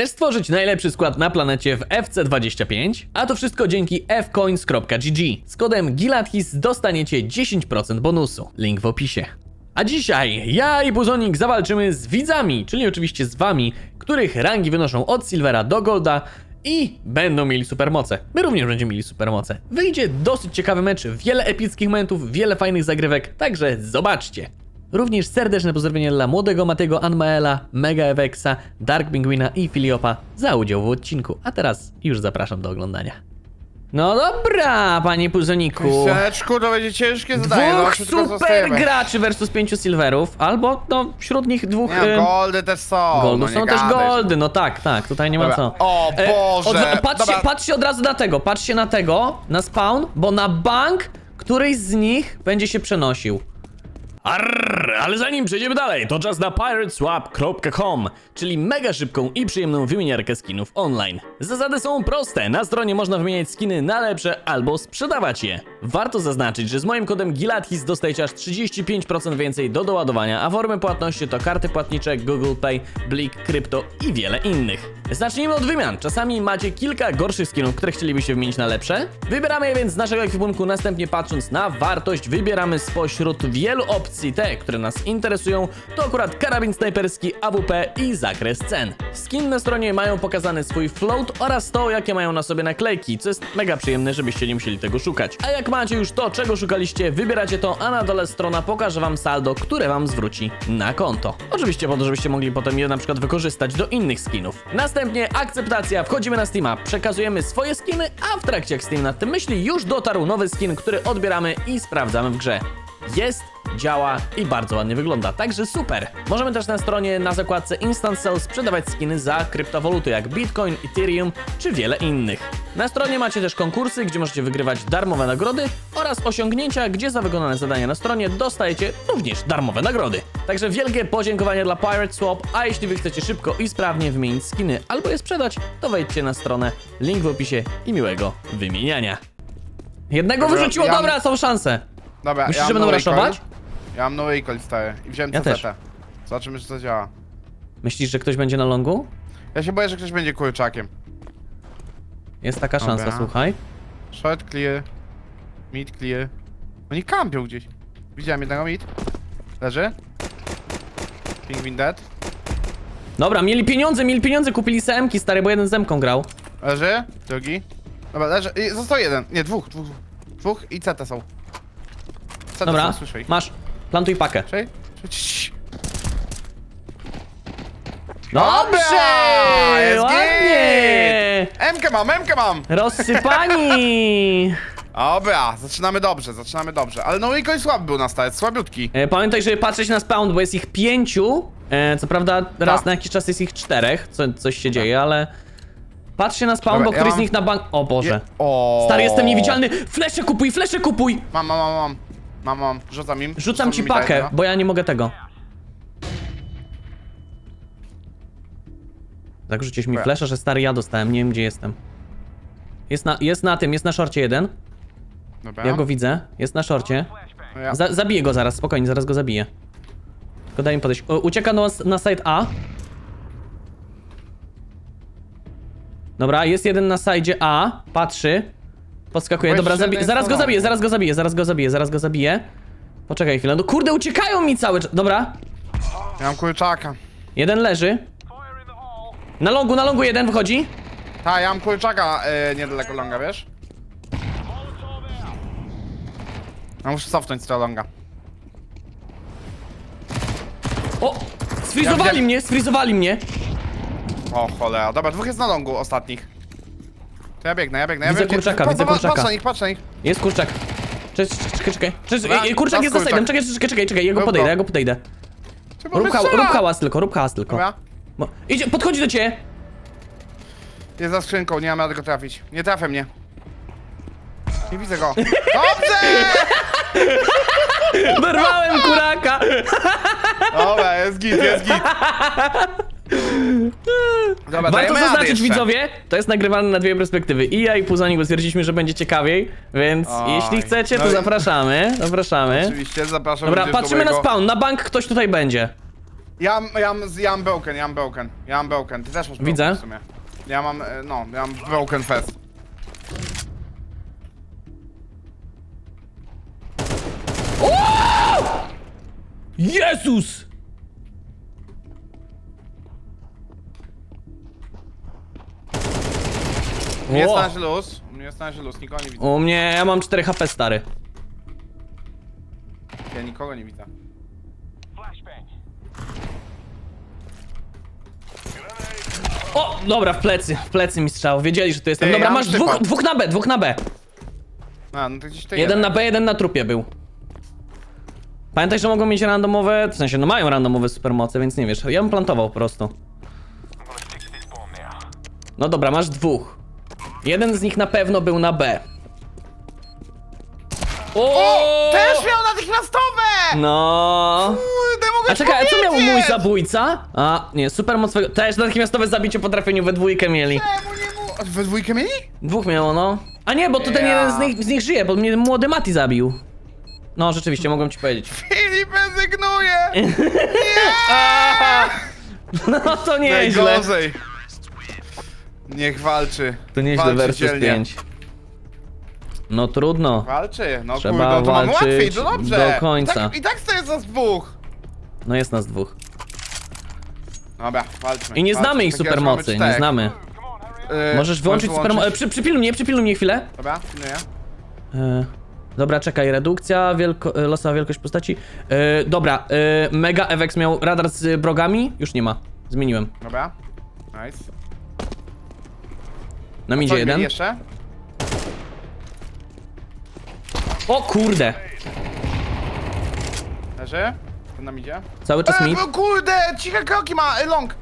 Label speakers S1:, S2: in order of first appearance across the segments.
S1: Chcesz stworzyć najlepszy skład na planecie w FC25? A to wszystko dzięki fcoins.gg. Z kodem GILATHIS dostaniecie 10% bonusu. Link w opisie. A dzisiaj ja i Buzonik zawalczymy z widzami, czyli oczywiście z wami, których rangi wynoszą od Silvera do Golda i będą mieli supermoce. My również będziemy mieli supermoce. Wyjdzie dosyć ciekawy mecz, wiele epickich momentów, wiele fajnych zagrywek, także zobaczcie. Również serdeczne pozdrowienie dla młodego Matego Anmaela, Mega Evexa, Dark Penguina i Filiopa za udział w odcinku. A teraz już zapraszam do oglądania. No dobra, panie Puzoniku.
S2: Syneczku, to będzie ciężkie zadanie.
S1: Dwóch
S2: tylko
S1: super graczy versus pięciu silverów, albo no wśród nich dwóch
S2: Nie,
S1: e,
S2: goldy też są.
S1: goldów.
S2: no
S1: Są też
S2: gadaj.
S1: goldy, no tak, tak, tutaj nie ma
S2: Dobra.
S1: co.
S2: O Boże,
S1: patrzcie,
S2: dobra.
S1: patrzcie od razu na tego, patrzcie na tego, na spawn, bo na bank któryś z nich będzie się przenosił. Arr, ale zanim przejdziemy dalej, to czas na pirateswap.com, czyli mega szybką i przyjemną wymieniarkę skinów online. Zasady są proste, na stronie można wymieniać skiny na lepsze albo sprzedawać je. Warto zaznaczyć, że z moim kodem GILATHIS dostajecie aż 35% więcej do doładowania, a formy płatności to karty płatnicze, Google Pay, Blik, Krypto i wiele innych. Zacznijmy od wymian. Czasami macie kilka gorszych skinów, które chcielibyście wymienić na lepsze. Wybieramy je więc z naszego ekwipunku, następnie patrząc na wartość, wybieramy spośród wielu opcji te, które nas interesują. To akurat karabin snajperski, AWP i zakres cen. Skin na stronie mają pokazany swój float oraz to, jakie mają na sobie naklejki, co jest mega przyjemne, żebyście nie musieli tego szukać. A jak macie już to, czego szukaliście, wybieracie to, a na dole strona pokaże wam saldo, które wam zwróci na konto. Oczywiście po to, żebyście mogli potem je na przykład wykorzystać do innych skinów. Następnie akceptacja, wchodzimy na Steama, przekazujemy swoje skiny, a w trakcie jak Steam nad tym myśli, już dotarł nowy skin, który odbieramy i sprawdzamy w grze. Jest, działa i bardzo ładnie wygląda, także super. Możemy też na stronie na zakładce Instant Sell sprzedawać skiny za kryptowaluty jak Bitcoin, Ethereum czy wiele innych. Na stronie macie też konkursy, gdzie możecie wygrywać darmowe nagrody oraz osiągnięcia, gdzie za wykonane zadania na stronie dostajecie również darmowe nagrody. Także wielkie podziękowania dla Pirate Swap, a jeśli wy chcecie szybko i sprawnie wymienić skiny albo je sprzedać, to wejdźcie na stronę, link w opisie i miłego wymieniania. Jednego
S2: Dobra,
S1: wyrzuciło,
S2: ja-
S1: dobra, są szanse.
S2: Dobra,
S1: Myślisz,
S2: ja
S1: że
S2: mam
S1: będą raszować?
S2: Ja mam no recoil stary. I wziąłem
S1: Ja
S2: CZ.
S1: też.
S2: Zobaczymy, czy to działa.
S1: Myślisz, że ktoś będzie na longu?
S2: Ja się boję, że ktoś będzie kurczakiem.
S1: Jest taka szansa,
S2: Dobra.
S1: słuchaj.
S2: Short clear. Mid clear. Oni kampią gdzieś. Widziałem jednego mid. Leży. Pingwin dead.
S1: Dobra, mieli pieniądze, mieli pieniądze, kupili semki, stary, bo jeden z zemką grał.
S2: Leży. Drugi. Dobra, leży. I został jeden. Nie, dwóch, dwóch. Dwóch i CT są. CT
S1: Dobra,
S2: są, słyszę ich.
S1: masz. Plantuj pakę.
S2: Czekaj.
S1: Dobrze!
S2: jest
S1: Ładnie!
S2: Emkę mam, emkę mam!
S1: Rozsypani!
S2: Dobra, zaczynamy dobrze, zaczynamy dobrze. Ale no recoil słaby był na start, słabiutki.
S1: E, pamiętaj, żeby patrzeć na spawn, bo jest ich pięciu. E, co prawda raz
S2: Tak.
S1: na jakiś czas jest ich czterech, co, coś się dzieje, ale... Patrzcie na spawn,
S2: Dobra,
S1: bo
S2: ja
S1: któryś z
S2: mam-
S1: nich na bank... O Boże.
S2: Je- O.
S1: Stary, jestem niewidzialny! Flesze kupuj, flesze kupuj!
S2: Mam, mam, mam, mam. Mam, mam. Rzucam im.
S1: Rzucam ci
S2: mi
S1: pakę,
S2: tajnego.
S1: bo ja nie mogę tego. Tak rzuciłeś mi
S2: Dobra.
S1: flesza, że stary ja dostałem, nie wiem gdzie jestem. Jest na, jest na tym, jest na szorcie jeden.
S2: Dobra.
S1: Ja go widzę, jest na szorcie.
S2: No ja.
S1: Za, zabiję go zaraz, spokojnie, zaraz go zabiję. Tylko daj mi podejść. O, ucieka na, na side A. Dobra, jest jeden na side A, patrzy. Podskakuje, dobra, zabi zaraz go zabiję, zaraz go zabiję, zaraz go zabiję, zaraz go zabiję. Poczekaj chwilę, no kurde, uciekają mi cały czas. Dobra,
S2: Ja mam kurczaka.
S1: jeden leży. Na longu, na longu jeden wychodzi.
S2: Ta, ja mam kurczaka e, niedaleko longa, wiesz? Ja muszę cofnąć z tego longa.
S1: O! Sfrizowali
S2: widziałem-
S1: mnie, sfrizowali mnie.
S2: O cholera. Dobra, dwóch jest na longu ostatnich. To ja biegnę, ja biegnę. Ja
S1: Widzę
S2: gdzie-
S1: kurczaka,
S2: Pa-
S1: widzę
S2: pa-
S1: kurczaka.
S2: Patrz na nich, patrz na nich.
S1: Jest kurczak. Czekaj, czekaj, czekaj.
S2: Dobra,
S1: ej, kurczak jest za
S2: kurczak.
S1: side'em, czekaj, czekaj, czekaj, czekaj, ja go
S2: Rób
S1: podejdę,
S2: go.
S1: ja go podejdę. Rób,
S2: wystrzela.
S1: rób hałas tylko, rób hałas tylko.
S2: Dobra.
S1: Bo... Idzie, podchodzi do ciebie.
S2: Jest za skrzynką, nie mam rady go trafić. Nie trafia mnie. Nie widzę go. Dobrze!
S1: Dorwałem kuraka.
S2: Dobra, jest git, jest git. Dobra,
S1: Warto
S2: dajemy radę
S1: zaznaczyć
S2: jeszcze.
S1: widzowie, to jest nagrywane na dwie perspektywy. I ja i Puzanik, bo stwierdziliśmy, że będzie ciekawiej, więc
S2: Oj,
S1: jeśli chcecie, to
S2: no i-
S1: zapraszamy, zapraszamy.
S2: Oczywiście, zapraszam
S1: Dobra, patrzymy na spawn, na bank ktoś tutaj będzie.
S2: Ja, mam- ja, mam- ja mam broken, ja mam broken. Ja mam broken. Ty też masz broken
S1: Widzę.
S2: w sumie. Ja mam, e, no, ja mam broken fest.
S1: Jezus!
S2: U mnie jest
S1: O!
S2: na razie luz. U mnie jest na razie luz, nikogo nie widzę.
S1: U mnie, ja mam 4 HP stary.
S2: Ja nikogo nie widzę.
S1: O, dobra, w plecy, w plecy mi strzał. Wiedzieli, że tu jestem.
S2: Ty,
S1: Dobra,
S2: ja
S1: masz dwóch,
S2: typa.
S1: dwóch na B, dwóch na B.
S2: A, no to gdzieś to
S1: Jeden na B, jeden na trupie był. Pamiętaj, że mogą mieć randomowe, w sensie, no mają randomowe supermoce, więc nie wiesz. Ja bym plantował po prostu. No dobra, masz dwóch. Jeden z nich na pewno był na B. O!
S2: Też miał natychmiastowe!
S1: No.
S2: Kurde, mogę
S1: A czekaj, a co miał mój zabójca? A, nie, supermoc swojego... Też natychmiastowe zabicie po trafieniu we dwójkę mieli.
S2: Czemu nie mu... A We dwójkę mieli?
S1: Dwóch miało, no. A nie, bo to ten
S2: Ja.
S1: jeden z nich, z nich żyje, bo mnie młody Mati zabił. No, rzeczywiście, mogłem ci powiedzieć.
S2: Filip rezygnuje!
S1: No to nieźle.
S2: Najgorzej. Niech walczy.
S1: To nieźle
S2: Walczy
S1: versus
S2: dzielnie.
S1: 5. No trudno.
S2: Walczy, no
S1: Trzeba
S2: kurde, to mamy
S1: walczyć
S2: łatwiej, to dobrze.
S1: do końca.
S2: I tak, i tak to jest nas dwóch.
S1: No jest nas dwóch.
S2: Dobra, walczmy.
S1: I nie
S2: walczmy.
S1: znamy ich
S2: mamy
S1: supermocy, nie
S2: czterech.
S1: znamy.
S2: Yy,
S1: Możesz wyłączyć
S2: możesz
S1: supermoc... Przy, przypiluj mnie, przypiluj mnie chwilę.
S2: Dobra, nie.
S1: E, dobra, czekaj, redukcja, wielko, e, losowa wielkość postaci. E, dobra, e, Mega Evex miał radar z e, brogami? Już nie ma. Zmieniłem.
S2: Dobra. Nice. Co
S1: midzie
S2: mieli
S1: jeden.
S2: jeszcze?
S1: O kurde!
S2: Leży? To nam idzie.
S1: Cały czas
S2: E,
S1: mid.
S2: o kurde, ciche kroki ma, e, long.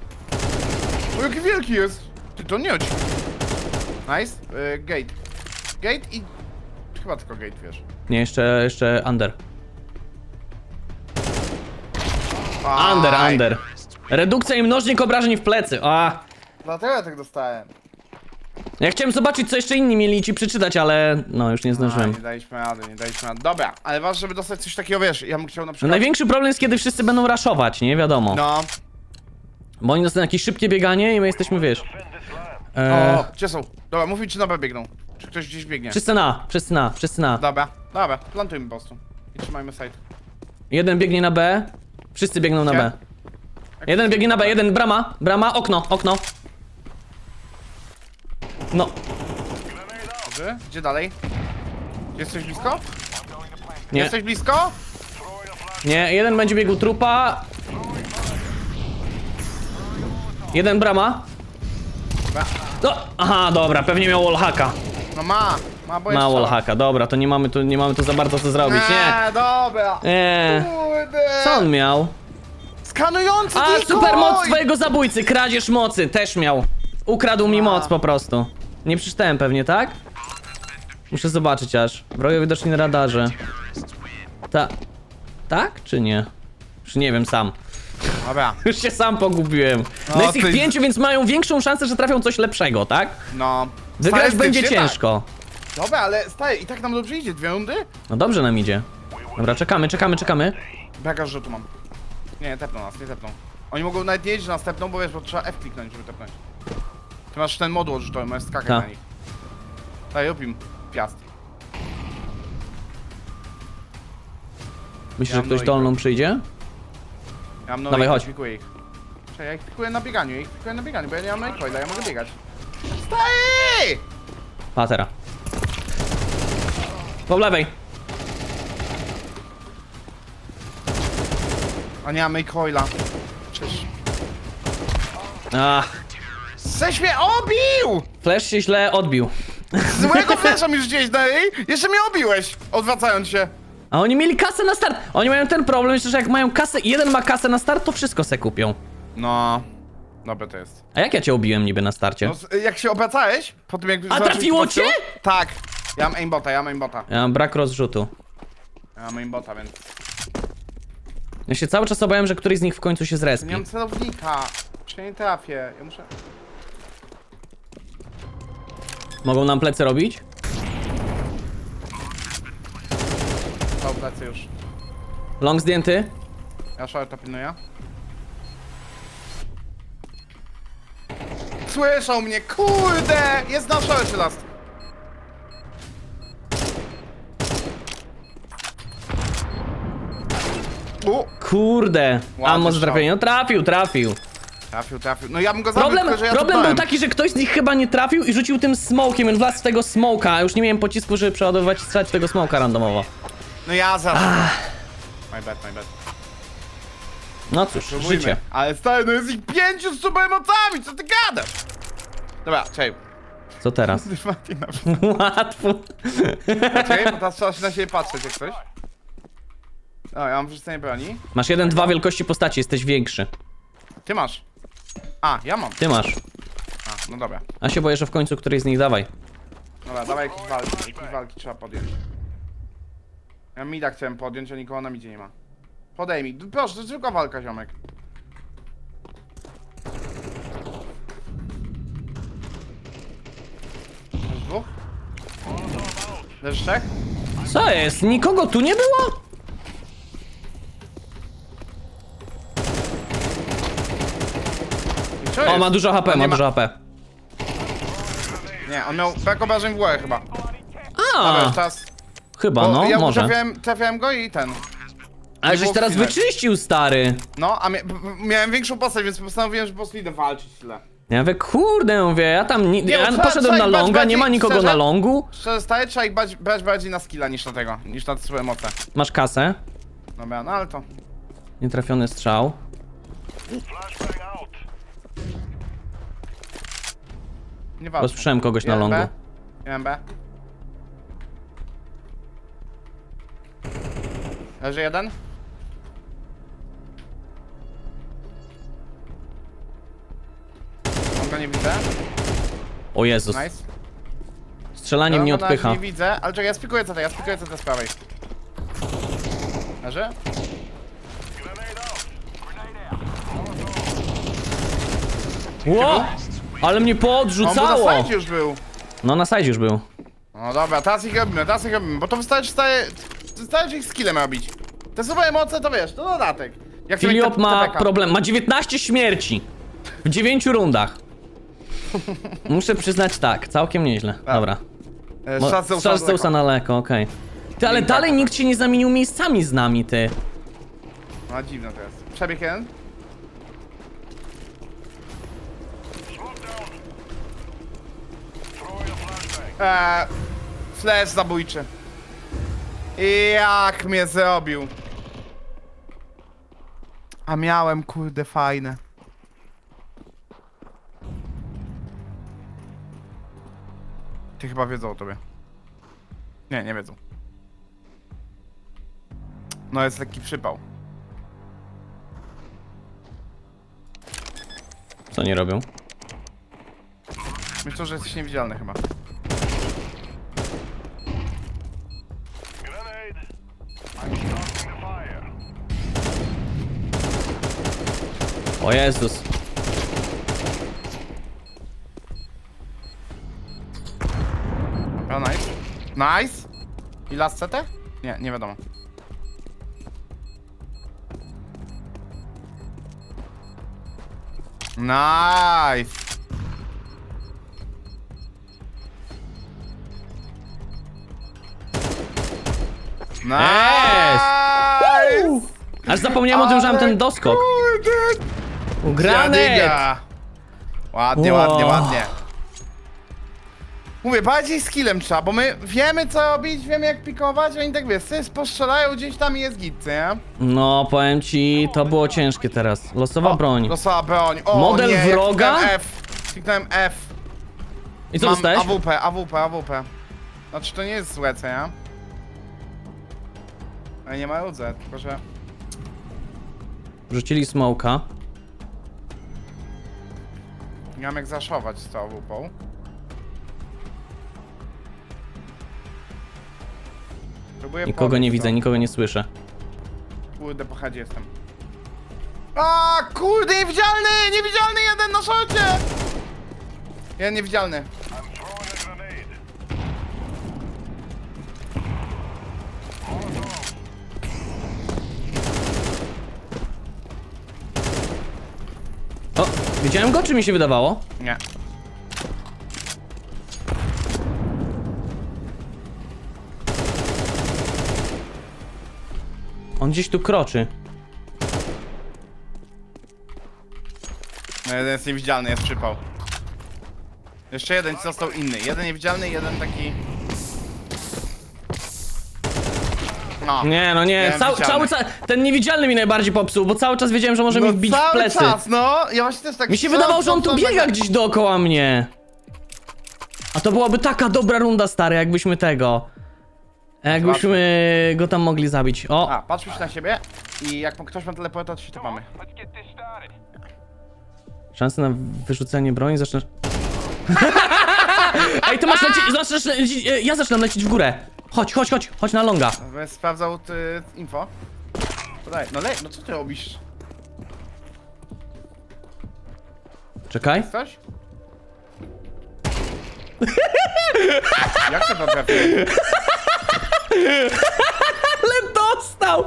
S2: O, jaki wielki jest. Ty, to nie chodź. Nice. E, gate. Gate i... Chyba tylko gate, wiesz.
S1: Nie, jeszcze, jeszcze under. Under,
S2: Aj,
S1: under. Redukcja i mnożnik obrażeń w plecy. A,
S2: Dlatego ja tak dostałem.
S1: Ja chciałem zobaczyć, co jeszcze inni mieli ci przeczytać, ale no już nie
S2: A,
S1: zdążyłem.
S2: nie daliśmy rady, nie daliśmy rady. Dobra, ale ważne, żeby dostać coś takiego, wiesz, ja bym chciał na
S1: No,
S2: przykład...
S1: największy problem jest, kiedy wszyscy będą raszować, nie wiadomo.
S2: No.
S1: Bo oni dostaną jakieś szybkie bieganie i my jesteśmy, wiesz. E,
S2: O, gdzie są? Dobra, mów mi, czy na B biegną. Czy ktoś gdzieś biegnie.
S1: wszyscy na, wszyscy na, wszyscy na.
S2: Dobra, dobra, plantujmy po prostu. I trzymajmy side.
S1: Jeden biegnie na B, wszyscy biegną na
S2: Gdzie?
S1: B. Jeden biegnie na B, jeden brama, brama, okno, okno. No,
S2: Dobrze, gdzie dalej? Jesteś blisko?
S1: nie,
S2: Jesteś blisko?
S1: nie, jeden będzie biegł trupa. Jeden brama.
S2: Dobra.
S1: No, aha, dobra, pewnie miał wallhacka.
S2: No ma, ma bo
S1: Ma
S2: jeszcze-
S1: wallhacka, dobra, to nie mamy tu, nie mamy tu za bardzo co zrobić, nie.
S2: Nie, dobra.
S1: Nie.
S2: Kurde.
S1: Co on miał?
S2: Skanujący
S1: A,
S2: decoy!
S1: supermoc twojego zabójcy, kradzież mocy, też miał. Ukradł mi moc po prostu. Nie przeczytałem pewnie, tak? Muszę zobaczyć aż. Wrogowie widoczni na radarze. Ta... Tak, czy nie? Już nie wiem sam.
S2: Dobra,
S1: Już się sam pogubiłem. No,
S2: No,
S1: jest ich
S2: ty-
S1: pięciu, więc mają większą szansę, że trafią coś lepszego, tak?
S2: no.
S1: Wygrać będzie
S2: ty-
S1: ciężko.
S2: Tak. Dobra, ale stary, i tak nam dobrze idzie, dwie rundy?
S1: No dobrze nam idzie. Dobra, czekamy, czekamy, czekamy.
S2: Bagaż rzutu mam. Nie, nie tepną nas, nie tepną. Oni mogą nawet nie jeździć, że nas tepną, bo wiesz, bo trzeba F kliknąć, żeby tepnąć. Ty masz ten moduł odrzutowy, możesz skakać
S1: Ta.
S2: na nich. Daj, rób im piast.
S1: Myślisz,
S2: Ja
S1: że
S2: mam
S1: ktoś dolną przyjdzie?
S2: Ja mam
S1: Dawaj,
S2: nowe,
S1: chodź.
S2: pikuję ich. Czekaj, ja ich pikuję na bieganiu, ja ich pikuję na bieganiu, bo ja nie mam recoila, ja mogę biegać. Stary!
S1: Patera. Po lewej.
S2: A nie mam recoila. Przecież...
S1: Ach,
S2: Żeś mnie obił!
S1: flash się źle odbił.
S2: Złego flesza mi już gdzieś daj, jeszcze mnie obiłeś, odwracając się.
S1: A oni mieli kasę na start. Oni mają ten problem, że jak mają kasę jeden ma kasę na start, to wszystko se kupią.
S2: No, dobre to jest.
S1: A jak ja cię obiłem niby na starcie?
S2: No, jak się obracałeś, po tym jak... zobaczyłeś
S1: trafiło cię?
S2: Tak. Ja mam aimbota, ja mam aimbota.
S1: Ja mam brak rozrzutu.
S2: Ja mam aimbota, więc...
S1: Ja się cały czas obawiam, że któryś z nich w końcu się zrespi.
S2: Nie mam celownika. Czy nie trafię? Ja muszę...
S1: Mogą nam plecy robić?
S2: Dał plecy już.
S1: Long zdjęty.
S2: Ja shorta pilnuję. Słyszał mnie, kurde! Jest na shorcie last. U,
S1: Kurde.
S2: Ładny
S1: A może
S2: strzał.
S1: trafienie? No trafił, trafił
S2: trafił, trafił. No ja bym go zabił,
S1: Problem,
S2: tylko że ja
S1: problem był taki, że ktoś z nich chyba nie trafił i rzucił tym smokiem, więc wlazł w tego smoka, a już nie miałem pocisku, żeby przeładowywać i strzelać w tego smoka randomowo.
S2: No ja za. My bad, my bad.
S1: No cóż,
S2: Próbujmy.
S1: życie.
S2: Ale stary, no jest ich pięciu z supermocami, co ty gadasz? Dobra, czekaj.
S1: Co teraz?
S2: Martina,
S1: Łatwo.
S2: czekaj, bo teraz trzeba się na siebie patrzeć jak coś. O, ja mam wrzucenie broni.
S1: Masz jeden, dwa wielkości postaci, jesteś większy.
S2: Ty masz. A, ja mam.
S1: Ty masz.
S2: A, no dobra.
S1: A się boję, że w końcu któryś z nich dawaj.
S2: Dobra, dawaj jakieś walki, jakieś walki trzeba podjąć. Ja mida chciałem podjąć, a nikogo na midzie nie ma. Podej mi, proszę, to tylko walka, ziomek. Masz dwóch? Leży trzech?
S1: Co jest? Nikogo tu nie było?
S2: I co
S1: O,
S2: jest?
S1: ma dużo HP,
S2: On
S1: ma
S2: nie
S1: dużo HP.
S2: Nie, on miał brak obrażeń w głowę chyba. Dobra,
S1: A,
S2: czas.
S1: chyba,
S2: Bo
S1: no,
S2: ja
S1: może.
S2: trafiałem, trafiałem go i ten.
S1: Ale żeś
S2: było
S1: teraz
S2: chwilek.
S1: wyczyścił, stary.
S2: No, a mia b- b- miałem większą postać, więc postanowiłem, że po prostu idę walczyć tyle.
S1: Ja mówię, kurde, mówię, ja tam, ni-
S2: Nie,
S1: ja
S2: trzeba-
S1: poszedłem
S2: trzeba
S1: na
S2: ich
S1: longa, nie ma
S2: bardziej
S1: nikogo
S2: szczerze.
S1: na longu.
S2: Szczerze stary, trzeba ich brać, brać bardziej na skilla niż na tego, niż na swoje moce.
S1: Masz kasę,
S2: Dobra, no ale to.
S1: nietrafiony strzał.
S2: Nie walczę.
S1: Rozprzałem kogoś na
S2: Jeden
S1: longu.
S2: Jeden B. Leży jeden. On go nie widzę.
S1: O Jezus,
S2: Nice.
S1: strzelanie mnie
S2: go na razie
S1: odpycha.
S2: Nie widzę, ale czekaj, ja spikuję co ja spikuję co z prawej. Leży?
S1: Ło! Ale mnie
S2: On był na
S1: podrzucało!
S2: już był.
S1: No na sajdzie już był.
S2: No dobra, teraz ich robimy, teraz ich robimy, bo to wystarczy staje... Wystarczy ich skillem robić. Te super emocje to wiesz, to dodatek. Jak
S1: Filiop
S2: te-
S1: ma
S2: TPK.
S1: problem, ma 19 śmierci. W 9 rundach. Muszę przyznać tak, całkiem nieźle. Dobra.
S2: E,
S1: Mo-
S2: Strzał z Zeusa
S1: na leko, okej. Ty, ale dalej
S2: tak.
S1: nikt się nie zamienił miejscami z nami, ty.
S2: No dziwne to jest. Przebieg jeden. Eee, flash zabójczy. Jak mnie zrobił. A miałem kurde fajne. Ty chyba wiedzą o tobie. Nie, nie wiedzą. No jest lekki przypał.
S1: Co nie robią?
S2: Myślę, że jesteś niewidzialny chyba.
S1: O Jezus.
S2: O, nice. Nice. I last CT? Nie, nie wiadomo. Nice. Nice.
S1: Aż zapomniałem o tym, że mam ten doskok.
S2: Dziadyga. Ładnie,
S1: Wow.
S2: ładnie, ładnie. Mówię, bardziej skillem trzeba, bo my wiemy co robić, wiemy jak pikować, oni tak wiesz, sobie postrzelają gdzieś tam i jest git, co nie?
S1: No, powiem ci, to było ciężkie teraz. Losowa broń.
S2: Losowa broń. O,
S1: Model
S2: nie, ja
S1: wroga?
S2: kliknąłem F. Kliknąłem F.
S1: I co
S2: Mam
S1: dostałeś?
S2: AWP, AWP, AWP. Znaczy to nie jest złe, co nie? Ale nie ma LZ, tylko że...
S1: Rzucili smoka.
S2: Nie mam jak zaszować z tą. Próbuję
S1: Nikogo nie widzę, nikogo nie słyszę.
S2: Kurde, po chadzie jestem. A kurde, niewidzialny! Niewidzialny jeden na szorcie! Jeden niewidzialny.
S1: Trafiłem go, czy mi się wydawało?
S2: Nie.
S1: On gdzieś tu kroczy.
S2: No, Jeden jest niewidzialny, jest przypał. Jeszcze jeden został inny. Jeden niewidzialny jeden taki... No.
S1: Nie, no nie,
S2: Miałem
S1: cały, ca- ten niewidzialny mi najbardziej popsuł, bo cały czas wiedziałem, że może mi wbić w
S2: cały
S1: plecy.
S2: czas, no! Ja właśnie też tak...
S1: Mi się wydawało, że on tu biega
S2: tak-
S1: gdzieś dookoła mnie. A to byłaby taka dobra runda, stary, jakbyśmy tego... Jakbyśmy go tam mogli zabić. O,
S2: A, patrzmy się na siebie i jak ktoś ma teleporta, to się to mamy.
S3: Let's get this started.
S1: szanse na wyrzucenie broni zaczynasz... Ej, to masz lecieć, zaczniesz lecieć, e, ja zaczynam lecieć w górę. Chodź, chodź, chodź, chodź na longa.
S2: Będę sprawdzał ty, info. Podaj, no le, no co ty robisz?
S1: Czekaj.
S2: Coś? Jak to potrafię?
S1: Ale dostał!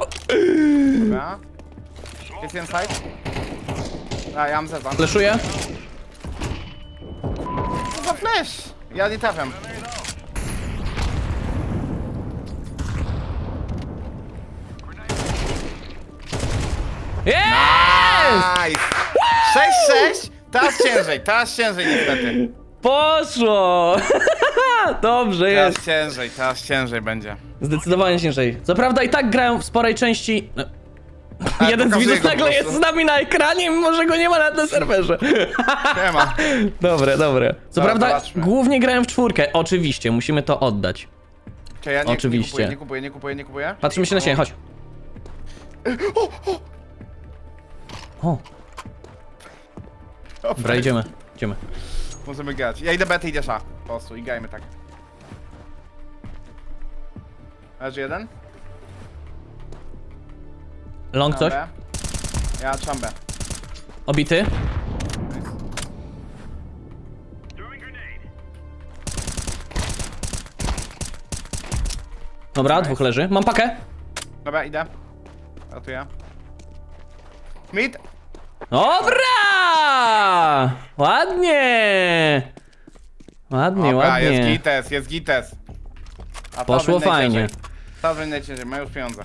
S2: Dobra. Jest jeden side? A, ja mam zezam.
S1: Fleszuję.
S2: Co za flash? Ja nie trafiam.
S1: Jest!
S2: Nice! 6-6! Teraz ciężej, teraz ciężej niestety.
S1: Poszło! Dobrze
S2: Teraz
S1: jest.
S2: ciężej, teraz ciężej będzie.
S1: Zdecydowanie ciężej. Co prawda i tak grałem w sporej części... no,
S2: Ale
S1: Jeden z
S2: pokazuję
S1: widzów
S2: go po
S1: nagle jest z nami na ekranie, mimo że go nie ma na tym serwerze.
S2: Nie ma.
S1: Dobre, dobre. Co
S2: Dobra,
S1: prawda
S2: zobaczmy.
S1: głównie grałem w czwórkę. Oczywiście, musimy to oddać.
S2: Czekaj, ja nie,
S1: Oczywiście.
S2: Nie kupuję, nie kupuję, nie kupuję, nie kupuję.
S1: Patrzymy się na siebie, chodź. O, dobra, idziemy. Idziemy.
S2: Możemy grać. Ja idę B, ty idziesz A. Po prostu i grajmy tak. Leży jeden?
S1: Long coś?
S2: B. Ja trzymam B.
S1: Obity? Dobra, dwóch leży. Mam pakę.
S2: Dobra, idę. Ratuję. Mid!
S1: Dobra! Ładnie! Ładnie,
S2: Dobra, jest
S1: ładnie.
S2: gites, jest gites. A
S1: Poszło
S2: Tazwin
S1: fajnie.
S2: najciężej. Tazwin najciężej, ma już pieniądze.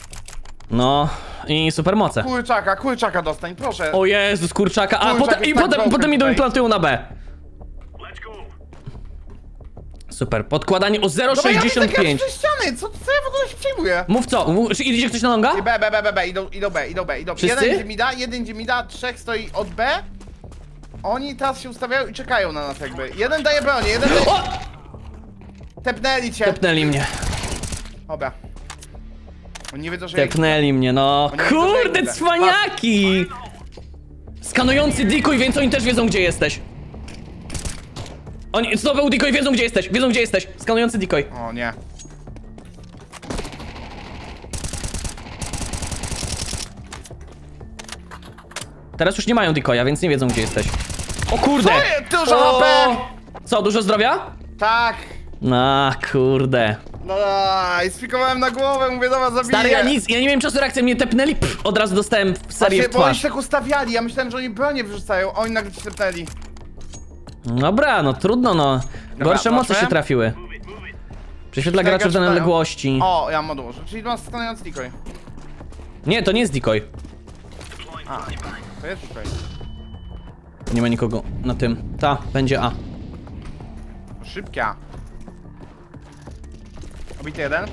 S1: No i supermoce.
S2: Kurczaka, kurczaka dostań, proszę.
S1: O Jezus, kurczaka. A
S2: Kurczak
S1: potem, i
S2: tak
S1: potem,
S2: dobry
S1: potem idą i
S2: tutaj.
S1: plantują na B. Super. Podkładanie o
S2: Dobra, ja widzę
S1: 0,65.
S2: grać przez ściany, co, co ja w ogóle się przejmuję?
S1: Mów co? Mów, czy idzie ktoś na longa?
S2: I B, B, B, B, B, idą, idą B, idą B, idą B.
S1: Wszyscy?
S2: Jeden idzie mi da, jeden idzie mi da, trzech stoi od B. Oni teraz się ustawiają i czekają na nas jakby. Jeden daje bronię, jeden daje...
S1: O!
S2: Tepnęli cię.
S1: Tepnęli mnie.
S2: Dobra. Oni nie wiedzą, że...
S1: Tepnęli mnie, no.
S2: Oni wiedzą, że ja
S1: Kurde,
S2: idę.
S1: cwaniaki! Skanujący decoy, więc oni też wiedzą, gdzie jesteś. Oni, co był decoy, wiedzą, gdzie jesteś. Wiedzą, gdzie jesteś. Skanujący decoy.
S2: O nie.
S1: Teraz już nie mają decoya, więc nie wiedzą, gdzie jesteś. O kurde!
S2: Co jest? Dużo
S1: O!
S2: HP!
S1: Co, dużo zdrowia?
S2: Tak.
S1: A, kurde.
S2: No i spikowałem na głowę, mówię, dobra, zabiję.
S1: Stary, ja nic, ja nie miałem czasu reakcji, mnie tepnęli, pff, od razu dostałem w serię
S2: Właśnie,
S1: w
S2: bo oni
S1: twarz.
S2: się tak ustawiali, ja myślałem, że oni bronię wyrzucają, a oni nagle się tepnęli.
S1: Dobra, no trudno, no. Gorsze moce
S2: proszę.
S1: się trafiły. Prześwietla graczy w danej
S2: czytają.
S1: odległości.
S2: O, ja mam moduł, czyli masz skanujący decoy.
S1: Nie, to nie jest decoy.
S2: A, to jest decoy.
S1: Nie ma nikogo na tym. Ta, będzie A.
S2: Szybkia. Obity jeden.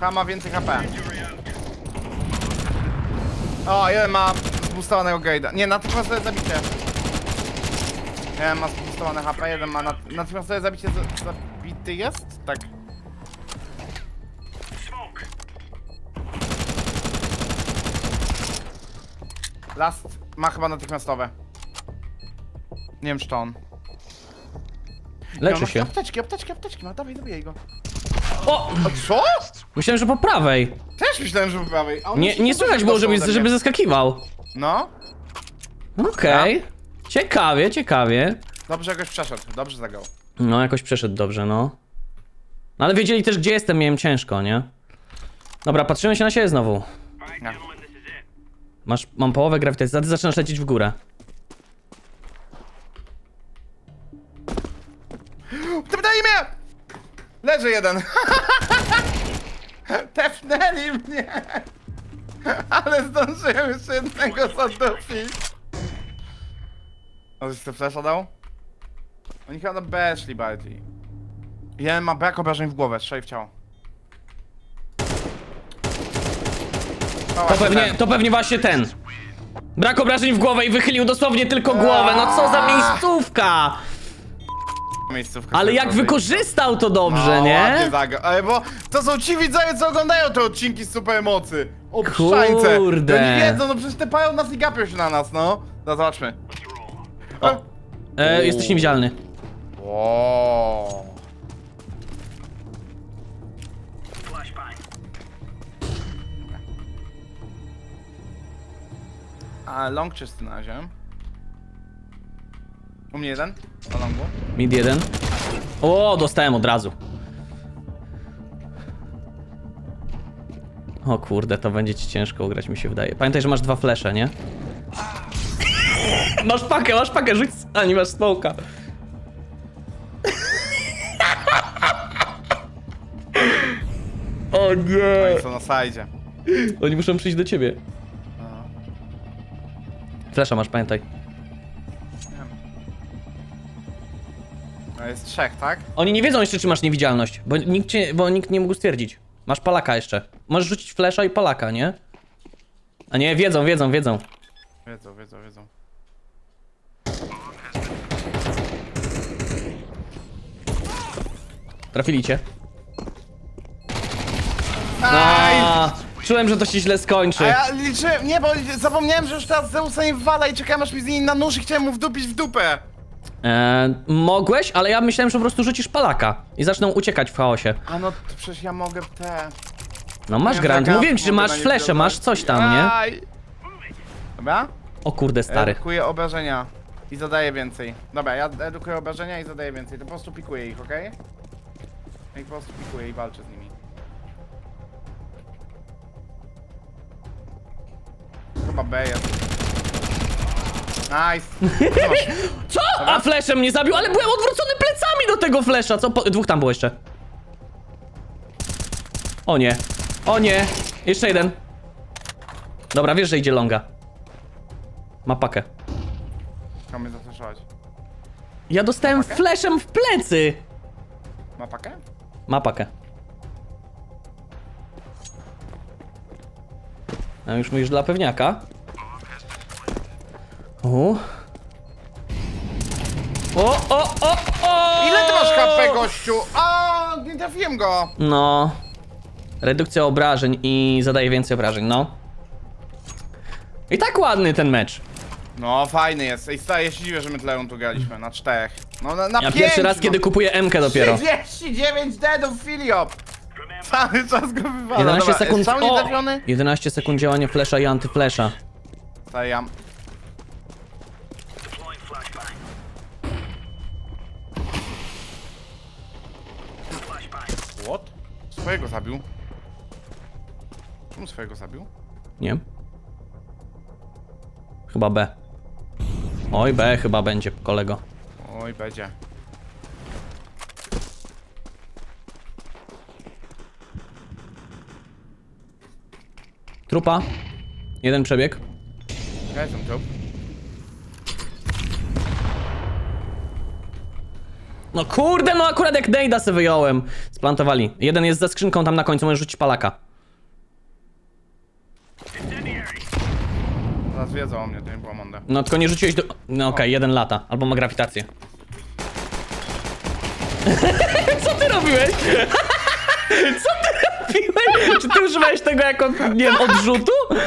S2: H ma więcej HP. O, jeden ma zboostowanego gade'a. Nie, natychmiastowe zabicie. Jeden ma zboostowane HP, jeden ma nat natychmiastowe zabicie za zabity jest? Tak. Last ma chyba natychmiastowe. Nie wiem, czy to on.
S1: Leczy
S2: no,
S1: się.
S2: Apteczki, apteczki, apteczki, ma, dawaj, zabijaj go.
S1: O!
S2: A co?
S1: Myślałem, że po prawej.
S2: Też myślałem, że po prawej. a on
S1: Nie,
S2: się
S1: nie słychać było,
S2: dostał
S1: żeby,
S2: ode
S1: żeby
S2: mnie.
S1: zeskakiwał.
S2: No,
S1: Okej. Ciekawie, ciekawie.
S2: Dobrze jakoś przeszedł, dobrze zagrał.
S1: No, jakoś przeszedł dobrze, no. No, Ale wiedzieli też, gdzie jestem, miałem ciężko, nie? Dobra, patrzymy się na siebie znowu.
S3: It.
S1: Masz, mam połowę grawitacji, a ty zaczynasz lecieć w górę.
S2: Tepnęli mnie! Leży jeden. Tepnęli mnie! Ale zdążyłem jeszcze jednego zadupić. O, coś te flasha dał? Oni chyba na B szli bardziej. Jeden ma brak obrażeń w głowę, strzelaj w ciało. O,
S1: To pewnie, to pewnie właśnie ten. Brak obrażeń w głowę i wychylił dosłownie tylko głowę. No co za miejscówka!
S2: Miejscówka
S1: Ale jak wykorzystał to dobrze,
S2: no,
S1: nie?
S2: zagrał. Ale bo to są ci widzowie, co oglądają te odcinki z supermocy. Obszańce.
S1: Kurde.
S2: Oni wiedzą, no przecież te pają nas i gapią się na nas, no. No zobaczmy.
S1: O. E, jesteś niewidzialny.
S2: Wow. A long czysty na razie. U mnie jeden, na longu.
S1: Mid jeden. O, dostałem od razu. O kurde, to będzie ci ciężko ugrać, mi się wydaje. Pamiętaj, że masz dwa flesze, nie? Masz pakę, masz pakę, rzuć... A, nie masz smoka. O nie!
S2: Oni są na sajdzie.
S1: Oni muszą przyjść do ciebie. Flesza masz, pamiętaj.
S2: No jest trzech, tak?
S1: Oni nie wiedzą jeszcze, czy masz niewidzialność, bo nikt, cię, bo nikt nie mógł stwierdzić. Masz palaka jeszcze. Możesz rzucić flesza i palaka, nie? A nie, wiedzą, wiedzą, wiedzą.
S2: Wiedzą, wiedzą, wiedzą.
S1: Trafili cię.
S2: Aj!
S1: A, czułem, że to się źle skończy.
S2: A ja liczyłem, nie, bo zapomniałem, że już teraz Zeusa nie wywala i czekałem aż mi z niej na nóż i chciałem mu wdupić w dupę.
S1: E, mogłeś, ale ja myślałem, że po prostu rzucisz palaka i zaczną uciekać w chaosie.
S2: A no to przecież ja mogę te...
S1: No masz
S2: Nie,
S1: grant, mówiłem ci, że
S2: mogę
S1: masz
S2: nie
S1: flesze,
S2: wziąć.
S1: masz coś tam, nie?
S2: Aj. Dobra?
S1: O kurde, stary.
S2: Edukuję obrażenia i zadaję więcej. Dobra, ja edukuję obrażenia i zadaję więcej. To po prostu pikuję ich, okej? Ja ich po prostu pikuję i walczę z nimi. Chyba B jest. Nice.
S1: Co? A fleszem mnie zabił, ale byłem odwrócony plecami do tego flesza. Co? Po, dwóch tam było jeszcze. O nie. O nie. Jeszcze jeden. Dobra, wiesz, że idzie longa. Ma pakę.
S2: Chciał mnie zaflaszować.
S1: Ja dostałem fleszem w plecy.
S2: Ma pakę?
S1: Ma pakę. A już mówisz dla pewniaka. O. O, o, o, o!
S2: Ile ty masz HP, gościu? A, nie trafiłem go.
S1: No. Redukcja obrażeń i zadaje więcej obrażeń, no. I tak ładny ten mecz.
S2: No, fajny jest. Stary, ja się dziwię, że my tyle tu graliśmy. Na czterech. No, na, na
S1: Ja
S2: pięć,
S1: pierwszy raz,
S2: no.
S1: kiedy kupuję MK dopiero.
S2: 39 deadów, Filiop! Cały czas go wywala.
S1: 11
S2: Dobra,
S1: sekund. O!
S2: nietrafiony?
S1: 11 sekund działania flesza i antyflesza.
S2: Stary, ja... What? Swojego zabił? Czemu swojego zabił?
S1: Nie? Chyba B. Oj, B chyba będzie, kolego.
S2: Oj, będzie.
S1: Trupa. Jeden przebieg.
S2: Ja jestem tu.
S1: No kurde, no akurat jak Dejda se wyjąłem. Splantowali. Jeden jest za skrzynką tam na końcu, możesz rzucić palaka.
S2: Wiedzą o mnie, to nie było mądre.
S1: No tylko nie rzuciłeś do... No okej, jeden lata. Albo ma grawitację. Co ty robiłeś? Co ty robiłeś? Czy ty używałeś tego jako, nie wiem, odrzutu?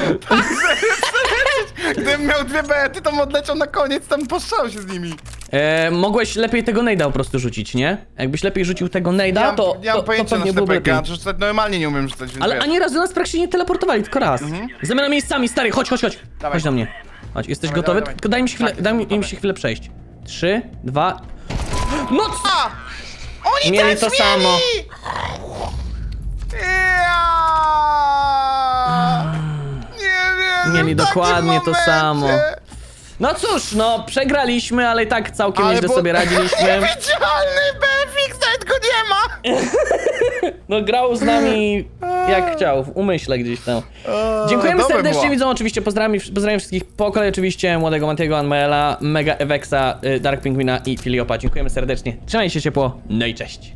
S2: Gdybym miał dwie bety, to bym odleciał na koniec, tam postrzał się z nimi.
S1: E, mogłeś lepiej tego Nejda po prostu rzucić, nie? Jakbyś lepiej rzucił tego Nejda,
S2: mam,
S1: to,
S2: nie mam
S1: to, to
S2: pojęcia
S1: pewnie
S2: na
S1: byłoby lepiej.
S2: a rzucać normalnie nie umiem rzucać, więc
S1: Ale
S2: wiesz.
S1: ani razu nas praktycznie nie teleportowali, tylko raz. Zamiana miejscami, stary, chodź, chodź, chodź.
S2: Dawaj.
S1: Chodź do mnie. Chodź, jesteś
S2: Dawaj,
S1: gotowy?
S2: dawaj,
S1: Tylko daj mi się chwilę,
S2: Tak,
S1: daj mi,
S2: jestem
S1: im
S2: gotowy.
S1: się chwilę przejść. Trzy, dwa... No co?
S2: A! Oni
S1: Mieli
S2: też
S1: to
S2: mieli!
S1: samo.
S2: Ja!
S1: Mieli dokładnie to samo. No cóż, no, przegraliśmy, ale i tak całkiem
S2: Ale
S1: nieźle
S2: bo-
S1: sobie radziliśmy.
S2: Niewidzialny BFX, nawet go nie ma!
S1: No, grał z nami jak chciał, w umyśle gdzieś tam. Dziękujemy
S2: dobre
S1: serdecznie
S2: było.
S1: widzom, oczywiście pozdrawiam, pozdrawiam wszystkich po kolei oczywiście, Młodego Mantiego, Anmaela, Mega Evexa, y, Dark Penguina i Filiopa. Dziękujemy serdecznie, trzymajcie się ciepło, no i cześć.